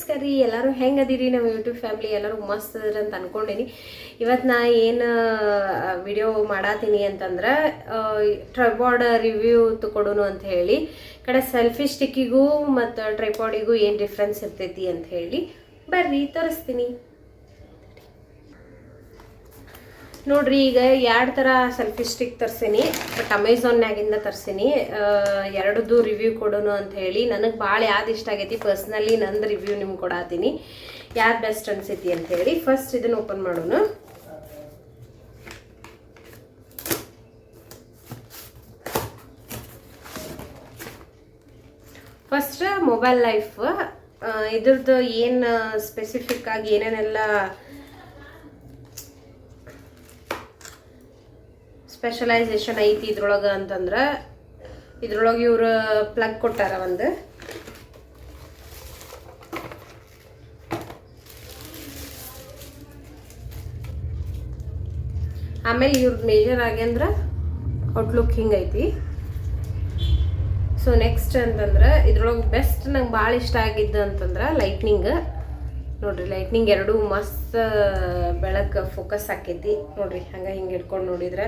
ನಮಸ್ಕಾರ ರೀ ಎಲ್ಲರೂ ಹೆಂಗೆ ಅದೀರಿ ನಮ್ಮ ಯೂಟ್ಯೂಬ್ ಫ್ಯಾಮ್ಲಿ ಎಲ್ಲರೂ ಮಸ್ತ್ ಅಂತ ಅನ್ಕೊಂಡೀನಿ. ಇವತ್ತು ನಾ ಏನು ವಿಡಿಯೋ ಮಾಡಾತೀನಿ ಅಂತಂದ್ರೆ ಟ್ರೈಪಾಡ್ ರಿವ್ಯೂ ತಗೊಡೋನು ಅಂತ ಹೇಳಿ, ಕಡೆ ಸೆಲ್ಫಿ ಸ್ಟಿಕ್ಕಿಗೂ ಮತ್ತು ಟ್ರೈಪಾಡಿಗೂ ಏನು ಡಿಫ್ರೆನ್ಸ್ ಇರ್ತೈತಿ ಅಂತ ಹೇಳಿ ಬರ್ರಿ ತೋರಿಸ್ತೀನಿ. ನೋಡ್ರಿ, ಈಗ ಎರಡು ಥರ ಸೆಲ್ಫಿ ಸ್ಟಿಕ್ ತರ್ಸೀನಿ ಬಟ್ ಅಮೆಝಾನ್ನಾಗಿಂದ ತರ್ಸೀನಿ. ಎರಡದು ರಿವ್ಯೂ ಕೊಡೋನು ಅಂತ ಹೇಳಿ. ನನಗೆ ಭಾಳ ಯಾವ್ದು ಇಷ್ಟ ಆಗೈತಿ. ಪರ್ಸ್ನಲಿ ನಂದು ರಿವ್ಯೂ ನಿಮ್ಗೆ ಕೊಡಾತೀನಿ. ಯಾವ್ದು ಬೆಸ್ಟ್ ಅನ್ಸೈತಿ ಅಂತ ಹೇಳಿ. ಫಸ್ಟ್ ಇದನ್ನು ಓಪನ್ ಮಾಡೋಣ. ಫಸ್ಟ್ ಮೊಬೈಲ್ ಲೈಫ್ ಇದ್ರದ್ದು ಏನು ಸ್ಪೆಸಿಫಿಕ್ ಆಗಿ ಏನೇನೆಲ್ಲ ಸ್ಪೆಷಲೈಸೇಷನ್ ಐತಿ ಇದ್ರೊಳಗೆ ಅಂತಂದ್ರೆ, ಇದ್ರೊಳಗೆ ಇವರು ಪ್ಲಗ್ ಕೊಟ್ಟಾರ ಒಂದು. ಆಮೇಲೆ ಇವ್ರ ಮೇಜರ್ ಆಗ್ಯಂದ್ರೆ ಔಟ್ಲುಕ್ ಹಿಂಗೈತಿ ಸೊ ನೆಕ್ಸ್ಟ್ ಅಂತಂದ್ರೆ, ಇದ್ರೊಳಗೆ ಬೆಸ್ಟ್ ನಂಗೆ ಭಾಳ ಇಷ್ಟ ಆಗಿದ್ದು ಅಂತಂದ್ರೆ ಲೈಟ್ನಿಂಗ್ ನೋಡ್ರಿ ಲೈಟ್ನಿಂಗ್ ಎರಡು ಮಸ್ತ್, ಬೆಳಕು ಫೋಕಸ್ ಆಕೈತಿ. ನೋಡ್ರಿ, ಹಂಗೆ ಹಿಂಗೆ ಇಟ್ಕೊಂಡು ನೋಡಿದ್ರೆ.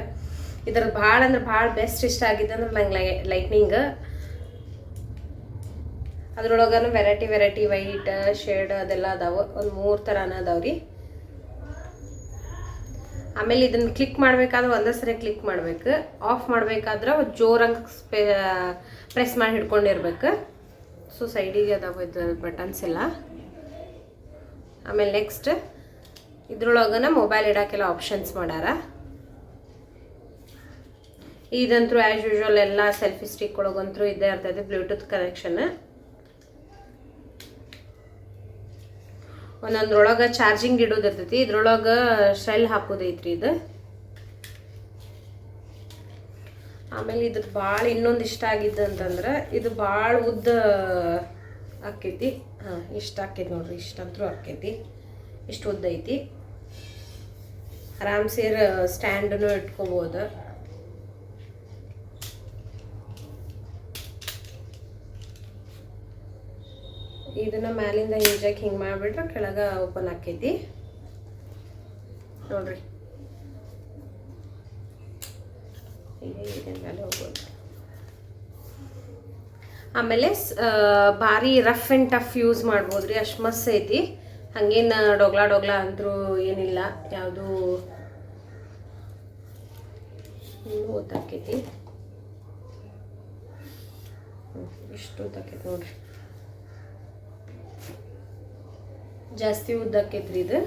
ಇದ್ರದ್ದು ಭಾಳ ಅಂದ್ರೆ ಭಾಳ ಬೆಸ್ಟ್ ಇಷ್ಟ ಆಗಿದ್ದು ಅಂದ್ರೆ ನಂಗೆ ಲೈಟ್ನಿಂಗ್ ಅದ್ರೊಳಗನು ವೆರೈಟಿ ವೆರೈಟಿ ವೈಟ್ ಶೇಡ್ ಅದೆಲ್ಲ ಅದಾವ. ಒಂದು ಮೂರು ಥರನ ಅದಾವ್ರಿ ಆಮೇಲೆ ಇದನ್ನ ಕ್ಲಿಕ್ ಮಾಡಬೇಕಾದ್ರೆ ಒಂದೇ ಸರಿ ಕ್ಲಿಕ್ ಮಾಡ್ಬೇಕು. ಆಫ್ ಮಾಡಬೇಕಾದ್ರೆ ಜೋರಂಗೆ ಪ್ರೆಸ್ ಮಾಡಿ ಹಿಡ್ಕೊಂಡಿರ್ಬೇಕು. ಸೊ ಸೈಡಿಗೆ ಅದಾವ ಇದು ಬಟನ್ಸ್ ಎಲ್ಲ. ಆಮೇಲೆ ನೆಕ್ಸ್ಟ್ ಇದ್ರೊಳಗನ ಮೊಬೈಲ್ ಇಡೋಕ್ಕೆಲ್ಲ ಆಪ್ಷನ್ಸ್ ಮಾಡ್ಯಾರ ಇದಂತೂ ಆ್ಯಸ್ ಯೂಶ್ವಲ್ ಎಲ್ಲ ಸೆಲ್ಫಿ ಸ್ಟಿಕ್ ಒಳಗಂತೂ ಇದ್ದೇ ಇರ್ತದೆ ಬ್ಲೂಟೂತ್ ಕನೆಕ್ಷನ್ ಒಂದೊಂದ್ರೊಳಗೆ ಚಾರ್ಜಿಂಗ್ ಇಡೋದು ಇರ್ತೈತಿ, ಇದ್ರೊಳಗೆ ಶೆಲ್ ಹಾಕೋದೈತ್ರಿ ಇದು. ಆಮೇಲೆ ಇದು ಭಾಳ ಇನ್ನೊಂದು ಇಷ್ಟ ಆಗಿದ್ದು ಅಂತಂದ್ರೆ, ಇದು ಭಾಳ ಉದ್ದ ಆಕೈತಿ ಹಾಂ, ಇಷ್ಟ ಆಕೈತಿ ನೋಡ್ರಿ, ಇಷ್ಟಂತರೂ ಆಕೈತಿ ಇಷ್ಟು ಉದ್ದ ಐತಿ. ಆರಾಮ್ ಸೇರ್ ಸ್ಟ್ಯಾಂಡನ್ನು ಇಟ್ಕೋಬೋದು. ಇದನ್ನ ಮ್ಯಾಲಿಂದ ಹಿಂಜಾಕ್ ಹಿಂಗೆ ಮಾಡಿಬಿಟ್ರೆ ಕೆಳಗೆ ಓಪನ್ ಆಕೈತಿ. ನೋಡ್ರಿ. ಹೀಗೆ ಇದೆ ಮೇಲೆ ಹೋಗ್ಬೋದು ಆಮೇಲೆ ಭಾರಿ ರಫ್ ಆ್ಯಂಡ್ ಟಫ್ ಯೂಸ್ ಮಾಡ್ಬೋದ್ರಿ. ಅಷ್ಟು ಮಸ್ತ್ ಐತಿ. ಹಂಗೇನು ಡೊಗ್ಲಾ ಡೊಗ್ಲಾ ಅಂದರೂ ಏನಿಲ್ಲ. ಯಾವುದು ಓದಾಕೈತಿ ಇಷ್ಟು ಓದಾಕೈತಿ ನೋಡ್ರಿ. ಜಾಸ್ತಿ ಉದ್ದಕ್ಕೈತ್ರಿ ಇದು?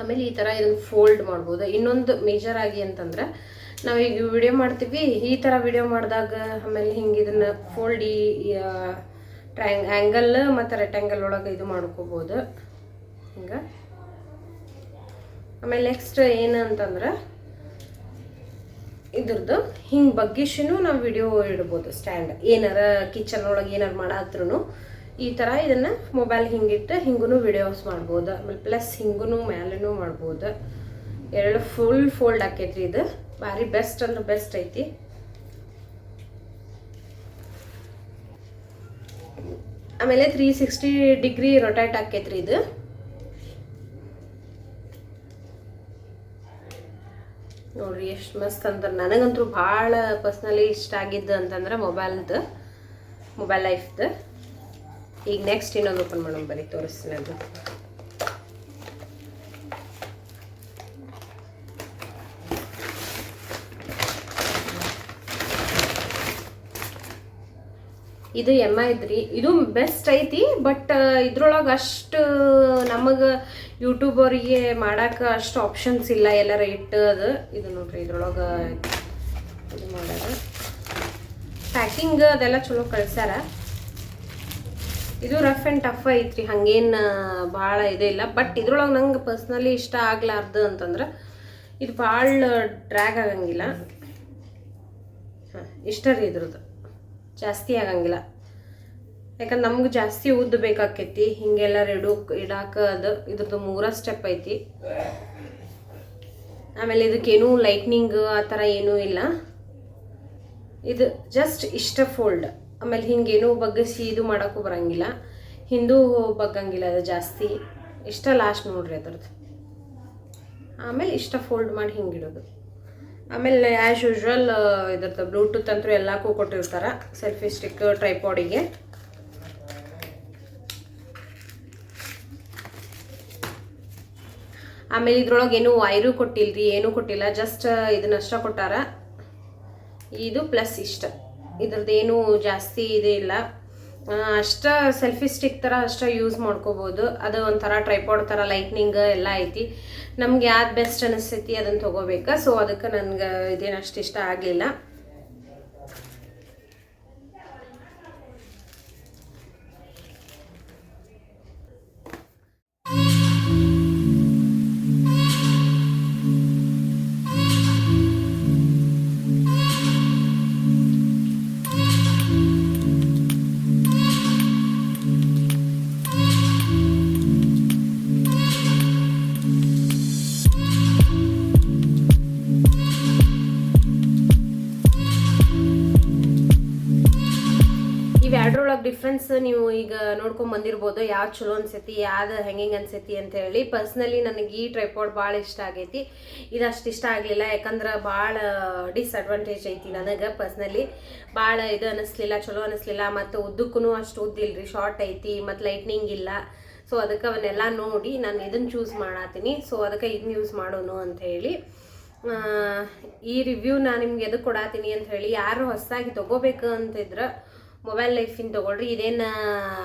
ಆಮೇಲೆ ಈ ಥರ ಇದನ್ನು ಫೋಲ್ಡ್ ಮಾಡ್ಬೋದು. ಇನ್ನೊಂದು ಮೇಜರ್ ಆಗಿ ಅಂತಂದ್ರೆ ಈಗ ವಿಡಿಯೋ ಮಾಡ್ತೀವಿ, ಈ ಥರ ವಿಡಿಯೋ ಮಾಡಿದಾಗ ಆಮೇಲೆ ಹಿಂಗೆ ಇದನ್ನು ಫೋಲ್ಡ್ ಈ ಟ್ರ್ಯಾಂಗ್ ಆ್ಯಂಗಲ್ ಮತ್ತು ರೆಕ್ಟ್ಯಾಂಗಲ್ ಒಳಗೆ ಇದು ಮಾಡ್ಕೋಬೋದು. ಹಿಂಗೆ. ಆಮೇಲೆ ನೆಕ್ಸ್ಟ್ ಏನು ಅಂತಂದ್ರೆ ಇದ್ರದ್ದು ಹಿಂಗೆ ಬಗ್ಗಿಶೂ ನಾವು ವಿಡಿಯೋ ಇಡ್ಬೋದು ಸ್ಟ್ಯಾಂಡ್ ಏನಾರ ಕಿಚನ್ ಒಳಗೆ ಏನಾರು ಮಾಡಾತ್ರೂ ಈ ಥರ ಇದನ್ನು ಮೊಬೈಲ್ ಹಿಂಗಿಟ್ಟು ಹಿಂಗೂ ವಿಡಿಯೋಸ್ ಮಾಡ್ಬೋದು. ಆಮೇಲೆ ಪ್ಲಸ್ ಹಿಂಗೂ ಮ್ಯಾಲೂ ಮಾಡ್ಬೋದು. ಎರಡು ಫುಲ್ ಫೋಲ್ಡ್ ಆಕೈತ್ರಿ ಇದು. ಭಾರಿ ಬೆಸ್ಟ್ ಅಂದ್ರೆ ಬೆಸ್ಟ್ ಐತಿ. ಆಮೇಲೆ ತ್ರೀ ಸಿಕ್ಸ್ಟಿ ಡಿಗ್ರಿ ರೊಟೇಟ್ ಆಕೈತ್ರಿ ಇದು. ನೋಡ್ರಿ, ಎಷ್ಟು ಮಸ್ತ್ ಅಂದ್ರೆ ನನಗಂತೂ ಭಾಳ ಪರ್ಸ್ನಲಿ ಇಷ್ಟ ಆಗಿದ್ದು ಅಂತಂದ್ರೆ ಮೊಬೈಲ್ದು ಮೊಬೈಲ್ ಲೈಫ್ದು ಈಗ ನೆಕ್ಸ್ಟ್ ಇನ್ನೊಂದು ಓಪನ್ ಮಾಡೋಣ ಬರೀ ತೋರಿಸ್ತೀನಿ ಅದು. ಇದು ಎಂ ಐ ಇದ್ರಿ ಇದು ಬೆಸ್ಟ್ ಐತಿ ಬಟ್ ಇದ್ರೊಳಗೆ ಅಷ್ಟು ನಮಗೆ ಯೂಟ್ಯೂಬರಿಗೆ ಮಾಡಕ್ಕೆ ಅಷ್ಟು ಆಪ್ಷನ್ಸ್ ಇಲ್ಲ ಎಲ್ಲ ಇಟ್ಟು ಅದು, ಇದು ನೋಡ್ರಿ, ಇದ್ರೊಳಗೆ ಇದು ಮಾಡೋದು. ಪ್ಯಾಕಿಂಗ್ ಅದೆಲ್ಲ ಚಲೋ ಕಳ್ಸ್ಯಾರ. ಇದು ರಫ್ ಆ್ಯಂಡ್ ಟಫ್ ಐತ್ರಿ, ಹಂಗೇನು ಭಾಳ ಇಲ್ಲ. ಬಟ್ ಇದ್ರೊಳಗೆ ನಂಗೆ ಪರ್ಸ್ನಲಿ ಇಷ್ಟ ಆಗ್ಲಾರ್ದು ಅಂತಂದ್ರೆ, ಇದು ಭಾಳ ಡ್ರ್ಯಾಗ್ ಆಗಂಗಿಲ್ಲ. ಹಾಂ, ಇಷ್ಟ ರೀ ಇದ್ರದ್ದು. ಜಾಸ್ತಿ ಆಗಂಗಿಲ್ಲ. ಯಾಕಂದ್ರೆ ನಮ್ಗೆ ಜಾಸ್ತಿ ಉದ್ದ ಬೇಕಾಕೈತಿ, ಹಿಂಗೆಲ್ಲ ಇಡು ಇಡಾಕ ಅದು, ಇದ್ರದ್ದು ಮೂರ ಸ್ಟೆಪ್ ಐತಿ. ಆಮೇಲೆ ಇದಕ್ಕೇನು ಲೈಟ್ನಿಂಗ್ ಆ ಥರ ಏನೂ ಇಲ್ಲ. ಇದು ಜಸ್ಟ್ ಇಷ್ಟ ಫೋಲ್ಡ್ ಆಮೇಲೆ ಹಿಂಗೇನು ಬಗ್ಗಿಸಿ ಇದು ಮಾಡೋಕ್ಕೂ ಬರೋಂಗಿಲ್ಲ. ಹಿಂದೂ ಬಗ್ಗಂಗಿಲ್ಲ ಅದು ಜಾಸ್ತಿ. ಇಷ್ಟ ಲಾಸ್ಟ್ ನೋಡ್ರಿ ಅದ್ರದ್ದು. ಆಮೇಲೆ ಇಷ್ಟ ಫೋಲ್ಡ್ ಮಾಡಿ ಹಿಂಗಿಡೋದು. ಆಮೇಲೆ ಆ್ಯಸ್ ಯೂಶ್ವಲ್ ಇದ್ರದ್ದು ಬ್ಲೂಟೂತ್ ಅಂತೂ ಎಲ್ಲಕ್ಕೂ ಕೊಟ್ಟಿರ್ತಾರೆ ಸೆಲ್ಫಿ ಸ್ಟಿಕ್ ಟ್ರೈಪಾಡಿಗೆ ಆಮೇಲೆ ಇದ್ರೊಳಗೆ ಏನು ವೈರು ಕೊಟ್ಟಿಲ್ರಿ, ಏನೂ ಕೊಟ್ಟಿಲ್ಲ ಜಸ್ಟ್ ಇದನ್ನಷ್ಟ ಕೊಟ್ಟಾರ. ಇದು ಪ್ಲಸ್ ಇಷ್ಟ. ಇದ್ರದ್ದೇನು ಜಾಸ್ತಿ ಇದೇ ಇಲ್ಲ. ಅಷ್ಟ ಸೆಲ್ಫಿ ಸ್ಟಿಕ್ ಥರ ಅಷ್ಟ ಯೂಸ್ ಮಾಡ್ಕೋಬೋದು. ಅದು ಒಂಥರ ಟ್ರೈಪಾಡ್ ಥರ ಲೈಟ್ನಿಂಗ್ ಎಲ್ಲ ಐತಿ. ನಮ್ಗೆ ಯಾವ್ದು ಬೆಸ್ಟ್ ಅನಿಸ್ತೈತಿ ಅದನ್ನು ತೊಗೋಬೇಕು. ಸೊ ಅದಕ್ಕೆ ನನ್ಗೆ ಇದೇನು ಅಷ್ಟು ಇಷ್ಟ ಆಗಲಿಲ್ಲ. ಇವೆರಡ್ರೊಳಗೆ ಡಿಫ್ರೆನ್ಸ್ ನೀವು ಈಗ ನೋಡ್ಕೊಂಡ್ ಬಂದಿರ್ಬೋದು, ಯಾವ್ದು ಚಲೋ ಅನ್ಸೈತಿ, ಯಾವ್ದು ಹೆಂಗಿಂಗ್ ಅನ್ಸೈತಿ ಅಂತ ಹೇಳಿ. ಪರ್ಸ್ನಲಿ ನನಗೆ ಈ ಟ್ರೈಪಾಡ್ ಭಾಳ ಇಷ್ಟ ಆಗೈತಿ. ಇದು ಅಷ್ಟು ಇಷ್ಟ ಆಗಲಿಲ್ಲ, ಯಾಕಂದ್ರೆ ಭಾಳ ಡಿಸ್ಅಡ್ವಾಂಟೇಜ್ ಐತಿ ನನಗೆ ಪರ್ಸ್ನಲಿ ಭಾಳ ಇದು ಅನ್ನಿಸ್ಲಿಲ್ಲ ಚಲೋ ಅನ್ನಿಸ್ಲಿಲ್ಲ ಮತ್ತು ಉದ್ದಕ್ಕೂ ಅಷ್ಟು ಉದ್ದಿಲ್ರಿ ಶಾರ್ಟ್ ಐತಿ, ಮತ್ತು ಲೈಟ್ನಿಂಗ್ ಇಲ್ಲ. ಸೊ ಅದಕ್ಕೆ ಅವನ್ನೆಲ್ಲ ನೋಡಿ ನಾನು ಇದನ್ನು ಚೂಸ್ ಮಾಡತ್ತೀನಿ ಸೊ ಅದಕ್ಕೆ ಇದನ್ನ ಯೂಸ್ ಮಾಡೋನು ಅಂತ ಹೇಳಿ. ಈ ರಿವ್ಯೂ ನಾನು ನಿಮ್ಗೆ ಎದಕ್ಕೆ ಕೊಡಾತೀನಿ ಅಂತ ಹೇಳಿ, ಯಾರು ಹೊಸದಾಗಿ ತಗೋಬೇಕು ಅಂತಿದ್ರೆ ಮೊಬೈಲ್ ಲೈಫಿಂದ ತೊಗೊಳ್ರಿ ಇದೇನು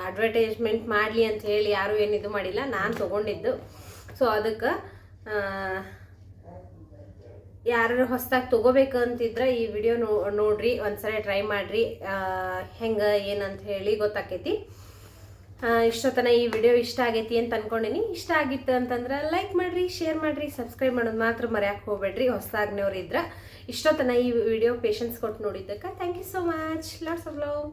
ಅಡ್ವರ್ಟೈಸ್ಮೆಂಟ್ ಮಾಡಲಿ ಅಂತ ಹೇಳಿ ಯಾರು ಏನು ಇದು ಮಾಡಿಲ್ಲ. ನಾನು ತೊಗೊಂಡಿದ್ದು. ಸೊ ಅದಕ್ಕೆ ಯಾರು ಹೊಸದಾಗಿ ತೊಗೋಬೇಕು ಅಂತಿದ್ರೆ ಈ ವಿಡಿಯೋ ನೋಡ್ರಿ, ಒಂದ್ಸರಿ ಟ್ರೈ ಮಾಡಿರಿ. ಹೆಂಗೆ ಏನಂತ ಹೇಳಿ ಗೊತ್ತಾಕೈತಿ. ಇಷ್ಟೊತ್ತನ ಈ ವಿಡಿಯೋ ಇಷ್ಟ ಆಗೈತಿ ಅಂತ ಅನ್ಕೊಂಡಿನಿ. ಇಷ್ಟ ಆಗಿತ್ತು ಅಂತಂದ್ರೆ ಲೈಕ್ ಮಾಡ್ರಿ ಶೇರ್ ಮಾಡ್ರಿ ಸಬ್ಸ್ಕ್ರೈಬ್ ಮಾಡೋದು ಮಾತ್ರ ಮರೆಯಕ್ಕೆ ಹೋಗ್ಬೇಡ್ರಿ ಹೊಸದಾಗ್ನವ್ರು ಇದ್ರೆ. ಇಷ್ಟೊತ್ತನ ಈ ವಿಡಿಯೋ ಪೇಷನ್ಸ್ ಕೊಟ್ಟು ನೋಡಿದ್ದಕ್ಕೆ thank you so much lots of love.